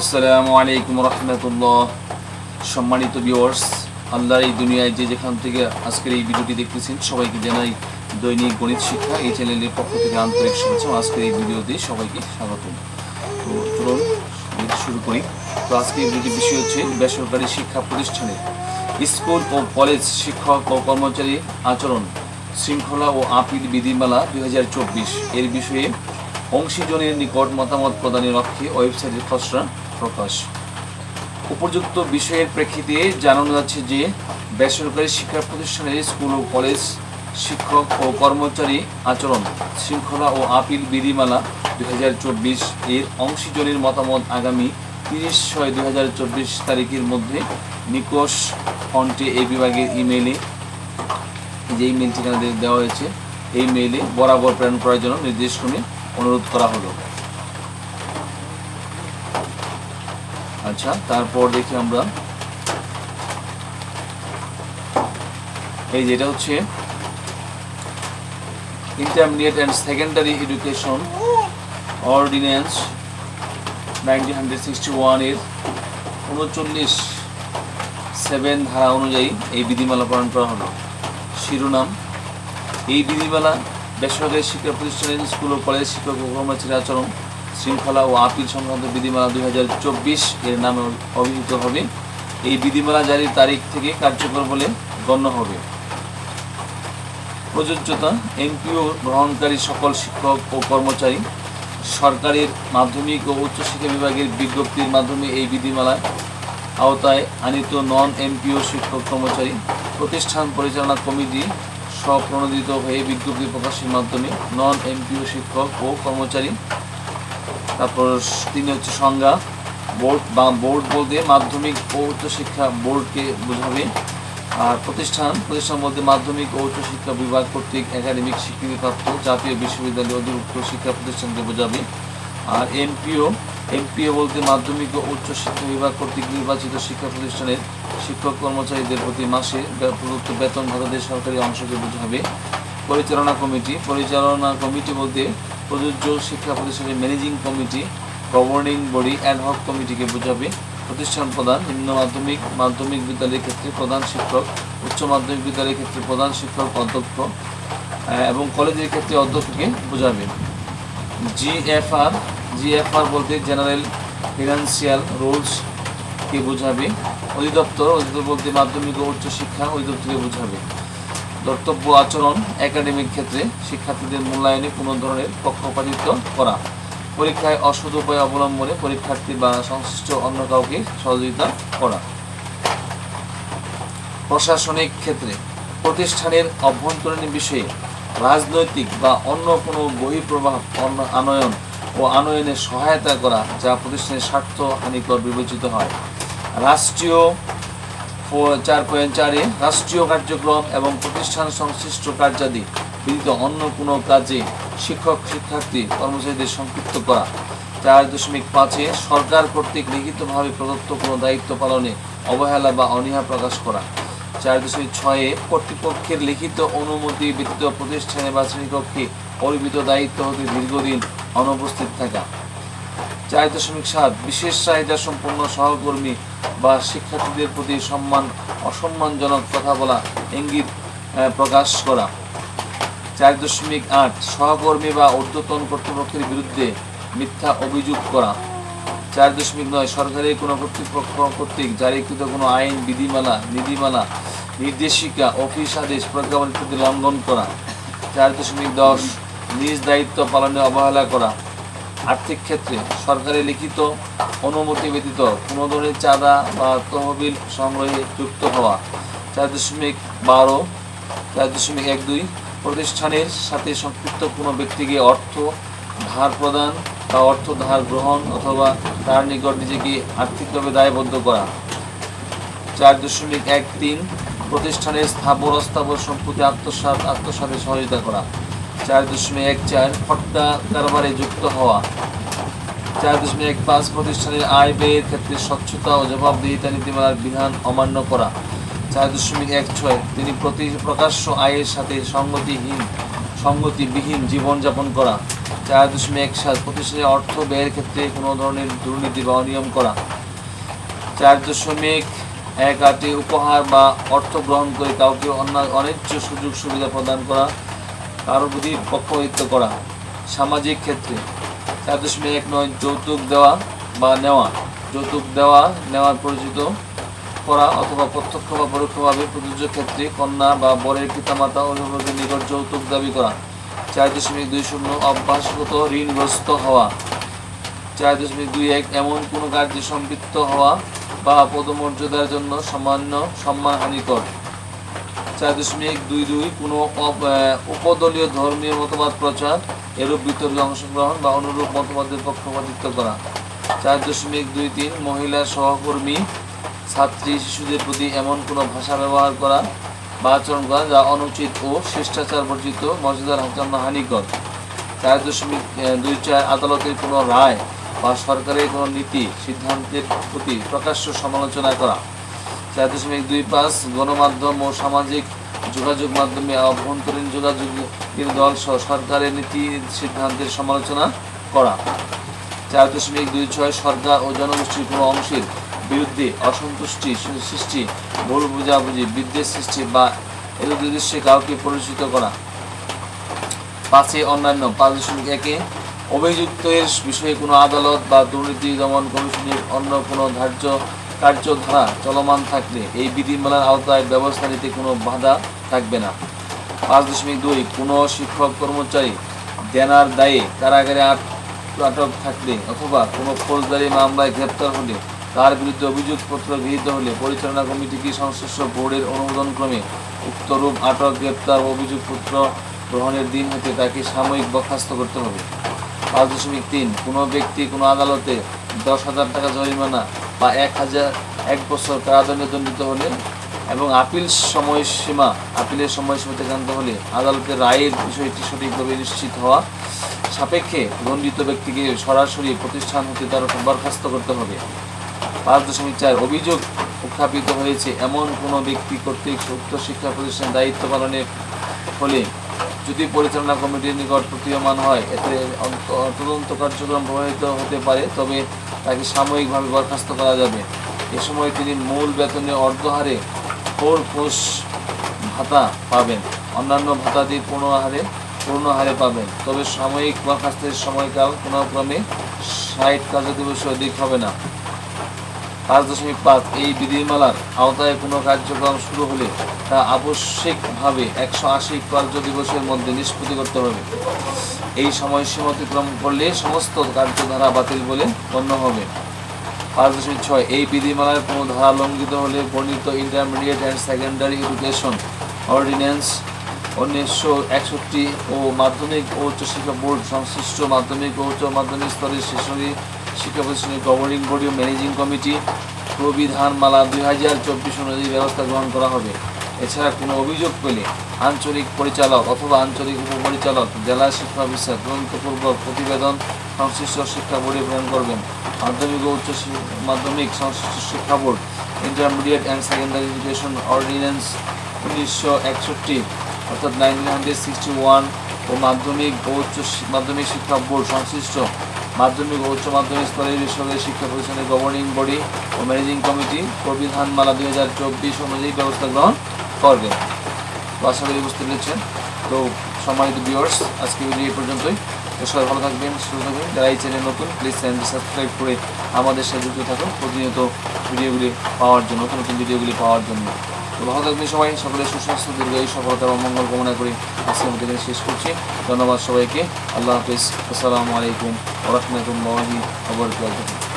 আসসালামু আলাইকুম রহমতুল্লাহ। সম্মানিত ভিউয়ার্স আল্লাহর এই দুনিয়ায় যে যেখান থেকে আজকের এই ভিডিওটি দেখতেছেন, সবাইকে জানাই দৈনিক গণিত শিক্ষা। এই চ্যানেলের পক্ষ থেকে আন্তরিক শুভেচ্ছা আজকের এই ভিডিওতে সবাইকে স্বাগত তো চলুন শুরু করি। তো আজকে এই ভিডিওটির বিষয় হচ্ছে বেসরকারি শিক্ষা প্রতিষ্ঠানে স্কুল ও কলেজ শিক্ষক ও কর্মচারী আচরণ শৃঙ্খলা ও আপিল বিধিমালা দুই হাজার চব্বিশ। এর বিষয়ে অংশীজনের নিকট মতামত প্রদানের লক্ষ্যে ওয়েবসাইটের খসড়া প্রকাশ। উপযুক্ত বিষয়ের প্রেক্ষিতে জানানো যাচ্ছে যে, বেসরকারি শিক্ষা প্রতিষ্ঠানের স্কুল ও কলেজ শিক্ষক ও কর্মচারী আচরণ শৃঙ্খলা ও আপিল বিধিমালা দুই হাজার চব্বিশ এর অংশীজনের মতামত আগামী তিরিশ ছয় দুই তারিখের মধ্যে নিকোষ ফন্টে এই বিভাগের ইমেইলে যে ইমেল ঠিকানা দেওয়া হয়েছে, এই মেইলে বরাবর প্রেরণ করার জন্য নির্দেশক্রমে অনুরোধ করা হলো। আচ্ছা তারপর দেখি আমরা। এই যেটা হচ্ছে intermediate and secondary education ordinance nineteen hundred sixty ওয়ানের উনচল্লিশ সেভেন ধারা অনুযায়ী এই বিধিমালা পালন করা হলো। শিরোনাম, এই বিধিমালা বেসরকারি শিক্ষা প্রতিষ্ঠানের স্কুল ও কলেজ শিক্ষক ও কর্মচারী আচরণ শৃঙ্খলা ও আপিল সংক্রান্ত বিধিমালা দুই হাজার চব্বিশ এর নামে অভিহিত হবে। এই বিধিমালা জারির তারিখ থেকে কার্যকর বলে গণ্য হবে। প্রযোজ্যতা, এমপিও গ্রহণকারী সকল শিক্ষক ও কর্মচারী, সরকারের মাধ্যমিক ও উচ্চশিক্ষা বিভাগের বিজ্ঞপ্তির মাধ্যমে এই বিধিমালায় আওতায় আনিত নন এমপিও শিক্ষক কর্মচারী, প্রতিষ্ঠান পরিচালনা কমিটি স্বপ্রণোদিত হয়ে বিজ্ঞপ্তি প্রকাশের মাধ্যমে নন এমপিও শিক্ষক ও কর্মচারী তারপর তিনি হচ্ছে সংজ্ঞা, বোর্ড, বা বোর্ড বলতে মাধ্যমিক ও উচ্চশিক্ষা বোর্ডকে বোঝাবে। আর প্রতিষ্ঠান প্রতিষ্ঠান বলতে মাধ্যমিক ও উচ্চশিক্ষা বিভাগ কর্তৃক একাডেমিক স্বীকৃতিপ্রাপ্ত জাতীয় বিশ্ববিদ্যালয় অধিভুক্ত শিক্ষা প্রতিষ্ঠানকে বোঝাবে। আর এমপিও এমপিও বলতে মাধ্যমিক ও উচ্চ শিক্ষা বিভাগ কর্তৃক নির্বাচিত শিক্ষা প্রতিষ্ঠানের শিক্ষক কর্মচারীদের প্রতি মাসে প্রদত্ত বেতন ভাতাদের সরকারি অংশকে বোঝাবে। পরিচালনা কমিটি পরিচালনা কমিটি বলতে প্রযোজ্য শিক্ষা প্রতিষ্ঠানের managing committee, governing body ad hoc কমিটিকে বোঝাবে। প্রতিষ্ঠান প্রধান, নিম্ন মাধ্যমিক মাধ্যমিক বিদ্যালয়ের ক্ষেত্রে প্রধান শিক্ষক, উচ্চ মাধ্যমিক বিদ্যালয়ের ক্ষেত্রে প্রধান শিক্ষক, অধ্যক্ষ এবং কলেজের ক্ষেত্রে অধ্যক্ষকে বোঝাবে। জিএফআর জিএফআর বলতে জেনারেল ফিনান্সিয়াল রুলস কে বোঝাবে। অধিদপ্তর অধিদপ্তর বলতে মাধ্যমিক ও উচ্চ শিক্ষা অধিদপ্তরকে বোঝাবে। কর্তব্য আচরণ একাডেমিক ক্ষেত্রে শিক্ষার্থীদের মূল্যায়নে কোনো ধরনের পক্ষপাতিত্ব করা। পরীক্ষায় অসৎ উপায় অবলম্বনে পরীক্ষার্থী বা সংশ্লিষ্ট অন্য কাউকে সহযোগিতা করা। প্রশাসনিক ক্ষেত্রে প্রতিষ্ঠানের অভ্যন্তরীণ বিষয়ে রাজনৈতিক বা অন্য কোনো বহিঃপ্রভাব অন্য আনয়ন ও আনয়নে সহায়তা করা যা প্রতিষ্ঠানের স্বার্থ হানিকর বিবেচিত হয়। রাষ্ট্রীয় চার পয়েন্ট চারে রাষ্ট্রীয় কার্যক্রম এবং প্রতিষ্ঠান সংশ্লিষ্ট কার্যাদি বিহিত অন্য কোনো কাজে শিক্ষক, শিক্ষার্থী, কর্মচারীদের সম্পৃক্ত করা। চার দশমিক পাঁচে সরকার কর্তৃক লিখিতভাবে প্রদত্ত কোনো দায়িত্ব পালনে অবহেলা বা অনীহা প্রকাশ করা। চার দশমিক ছয়ে কর্তৃপক্ষের লিখিত অনুমতি ব্যতীত প্রতিষ্ঠানে বা শ্রেণীকক্ষে অর্পিত দায়িত্ব হতে দীর্ঘদিন অনুপস্থিত থাকা। চার দশমিক সাত, বিশেষ চাহিদা সম্পন্ন সহকর্মী বা শিক্ষার্থীদের প্রতি সম্মান অসম্মানজনক কথা বলা, ইঙ্গিত প্রকাশ করা। চার দশমিক আট, সহকর্মী বা ঊর্ধ্বতন কর্তৃপক্ষের বিরুদ্ধে মিথ্যা অভিযোগ করা। চার দশমিক নয়, সরকারি কোনো কর্তৃপক্ষ কর্তৃক জারিকৃত কোনো আইন, বিধিমালা, নীতিমালা, নির্দেশিকা, অফিস আদেশ, প্রজ্ঞাপন ইত্যাদি লঙ্ঘন করা। চার দশমিক দশ, নিজ দায়িত্ব পালনে অবহেলা করা। আর্থিক ক্ষেত্রে সরকারি লিখিত অনুমতি ব্যতীত কোনো ধরনের চাঁদা বা তহবিল সংগ্রহে যুক্ত হওয়া চার দশমিক বারো, চার দশমিক এক দুই প্রতিষ্ঠানের সাথে সম্পৃক্ত কোনো ব্যক্তিকে অর্থ ধার প্রদান বা অর্থ ধার গ্রহণ অথবা তার নিকট নিজেকে আর্থিকভাবে দায়বদ্ধ করা। চার দশমিক এক তিন প্রতিষ্ঠানের স্থাবর অস্থাবর সম্পত্তি আত্মসাৎ আত্মসাতে সহযোগিতা করা। চার দশমিক এক চার ফটকা কারবারে যুক্ত হওয়া। চার দশমিক এক পাঁচ প্রতিষ্ঠানের আয় ব্যয়ের ক্ষেত্রে স্বচ্ছতা ও জবাবদিহিতা নীতিমালার বিধান অমান্য করা। চার দশমিক এক ছয় তিনি প্রতি প্রকাশ্য আয়ের সাথে সঙ্গতিহীন, সঙ্গতিবিহীন জীবনযাপন করা। চার দশমিক এক সাত প্রতিষ্ঠানের অর্থ ব্যয়ের ক্ষেত্রে কোনো ধরনের দুর্নীতি বা অনিয়ম করা। চার দশমিক এক আটে উপহার বা অর্থ গ্রহণ করে কাউকে অন্য অন্যায্য সুযোগ সুবিধা প্রদান করা। কারোর প্রতি পক্ষপাতিত্ব করা সামাজিক ক্ষেত্রে। চার দশমিক এক নয় যৌতুক দেওয়া বা নেওয়া। যৌতুক দেওয়া, নেওয়ার পরিচিত করা অথবা প্রত্যক্ষ বা পরোক্ষভাবে প্রযোজ্য ক্ষেত্রে কন্যা বা বরের পিতামাতা অভিভাবকের নিকট যৌতুক দাবি করা। চার দশমিক দুই শূন্য অভ্যাসগত ঋণগ্রস্ত হওয়া। চার দশমিক দুই এক এমন কোনো কার্যে সম্পৃক্ত হওয়া বা পদমর্যাদার জন্য সামান্য সম্মানহানিকর। চার দশমিক দুই দুই কোনো উপদলীয় ধর্মীয় মতবাদ প্রচার, এরূপ বিতর্কে অংশগ্রহণ বা অনুরূপ মতবাদের পক্ষপাতিত্ব করা। চার দশমিক দুই তিন, মহিলা সহকর্মী, ছাত্রী, শিশুদের প্রতি এমন কোনো ভাষা ব্যবহার করা বা আচরণ করা যা অনুচিত ও শিষ্টাচার বর্জিত মর্যাদার জন্য হানিকর চার দশমিক দুই চার, আদালতের কোনো রায় বা সরকারের কোনো নীতি, সিদ্ধান্তের প্রতি প্রকাশ্য সমালোচনা করা। চার দশমিক দুই পাঁচ গণমাধ্যম ও সামাজিক যোগাযোগ মাধ্যমে অভ্যন্তরীণ যোগাযোগের দল সহ সরকারের নীতি সিদ্ধান্তের সমালোচনা করা। চার দশমিক দুই ছয় সরকার ও জনগোষ্ঠীর কোনো অংশের বিরুদ্ধে অসন্তুষ্টি সৃষ্টি, ভুল বুঝাবুঝি, বিদ্বেষ সৃষ্টি বা এর উদ্দেশ্যে কাউকে পরিচিত করা। পাঁচে অন্যান্য, পাঁচ দশমিক একে অভিযুক্তের বিষয়ে কোনো আদালত বা দুর্নীতি দমন কমিশনের অন্য কোনো ধার্য কার্যধারা চলমান থাকলে এই বিধিমালার আওতায় ব্যবস্থা নিতে কোনো বাধা থাকবে না। পাঁচ দশমিক দুই, কোনো শিক্ষক কর্মচারী দেনার দায়ে কারাগারে আট- আটক থাকলে অথবা কোনো ফৌজদারি মামলায় গ্রেপ্তার হলে তার বিরুদ্ধে অভিযোগপত্র গৃহীত হলে পরিচালনা কমিটিকে সংশ্লিষ্ট বোর্ডের অনুমোদন ক্রমে উক্তরূপ আটক, গ্রেপ্তার ও অভিযোগপত্র গ্রহণের দিন হতে তাকে সাময়িক বরখাস্ত করতে হবে। পাঁচ দশমিক তিন, কোনো ব্যক্তি কোনো আদালতে দশ হাজার টাকা জরিমানা বা এক হাজার এক বছর কারাদণ্ডে দণ্ডিত হলে এবং আপিল সময়সীমা, আপিলের সময়সীমা আনতে হলে আদালতের রায়ের বিষয়টি সঠিকভাবে নিশ্চিত হওয়া সাপেক্ষে দণ্ডিত ব্যক্তিকে সরাসরি প্রতিষ্ঠান হতে তার বরখাস্ত করতে হবে। পাঁচ দশমিক চার, অভিযোগ উত্থাপিত হয়েছে এমন কোনো ব্যক্তি কর্তৃক উক্ত শিক্ষা প্রতিষ্ঠানের দায়িত্ব পালনের ফলে যদি পরিচালনা কমিটির নিকট প্রতীয়মান হয়, এতে তদন্ত কার্যক্রম প্রভাবিত হতে পারে, তবে তাকে সাময়িকভাবে বরখাস্ত করা যাবে। এ সময় তিনি মূল বেতনে অর্ধহারে ফোর কোষ ভাতা পাবেন। অন্যান্য ভাতাদি পূর্ণ হারে পূর্ণ হারে পাবেন। তবে সাময়িক বরখাস্তের সময়কাল কোনো ক্রমে ষাট কার্যদিবসে অধিক হবে না। পাঁচ দশমিক পাঁচ এই বিধিমালার আওতায় কোনো কার্যক্রম শুরু হলে তা আবশ্যিকভাবে একশো আশি কার্য দিবসের মধ্যে নিষ্পত্তি করতে হবে। এই সময়সীমা অতিক্রম করলে সমস্ত কার্যধারা বাতিল বলে গণ্য হবে। পাঁচ দশমিক ছয় এই বিধিমালার কোনো ধারা লঙ্ঘিত হলে বর্ণিত intermediate and secondary education ordinance উনিশশো একষট্টি ও মাধ্যমিক ও উচ্চশিক্ষা বোর্ড সংশ্লিষ্ট মাধ্যমিক ও উচ্চ মাধ্যমিক স্তরের শিশু শিক্ষা প্রতিষ্ঠানের গভর্নিং বডি ও ম্যানেজিং কমিটি প্রবিধানমালা দুই হাজার চব্বিশ অনুযায়ী ব্যবস্থা গ্রহণ করা হবে। এছাড়া কোনো অভিযোগ পেলে আঞ্চলিক পরিচালক অথবা আঞ্চলিক উপপরিচালক, জেলা শিক্ষা অফিসার গ্রন্থপূর্বক প্রতিবেদন, সংশ্লিষ্ট শিক্ষা বোর্ডে প্রেরণ করবেন। মাধ্যমিক ও উচ্চ মাধ্যমিক সংশ্লিষ্ট শিক্ষা board intermediate and secondary education ordinance উনিশশো একষট্টি, অর্থাৎ নাইনটিন হান্ড্রেড সিক্সটি ওয়ান ও মাধ্যমিক ও উচ্চ মাধ্যমিক শিক্ষা বোর্ড সংশ্লিষ্ট মাধ্যমিক ও উচ্চ মাধ্যমিক স্তরের বেসরকারি শিক্ষা প্রতিষ্ঠানের গভর্নিং বডি ও ম্যানেজিং কমিটি প্রবিধানমালা দুই হাজার চব্বিশ অনুযায়ী ব্যবস্থা গ্রহণ করবে তো আশা করি বুঝতে পেরেছেন তো সম্মানিত ভিউয়ার্স আজকে ভিডিও এই পর্যন্তই। সবাই ভালো থাকবেন, সুস্থ থাকবেন। যারা এই চ্যানেল নতুন প্লিজ চ্যানেলটি সাবস্ক্রাইব করে আমাদের সাথে যুক্ত থাকুন। প্রতিনিয়ত ভিডিওগুলি পাওয়ার জন্য, নতুন নতুন ভিডিওগুলি পাওয়ার জন্য। ভালো থাকবেন সবাই, সকলে সুস্বাস্থ্য দীর্ঘায়ু সফলতা এবং মঙ্গল কামনা করি। আজকে এখানে শেষ করছি। ধন্যবাদ সবাইকে। আল্লাহ হাফিজ। আসসালামু আলাইকুম ওরহমতুল্লাহি ওবরকাতুহ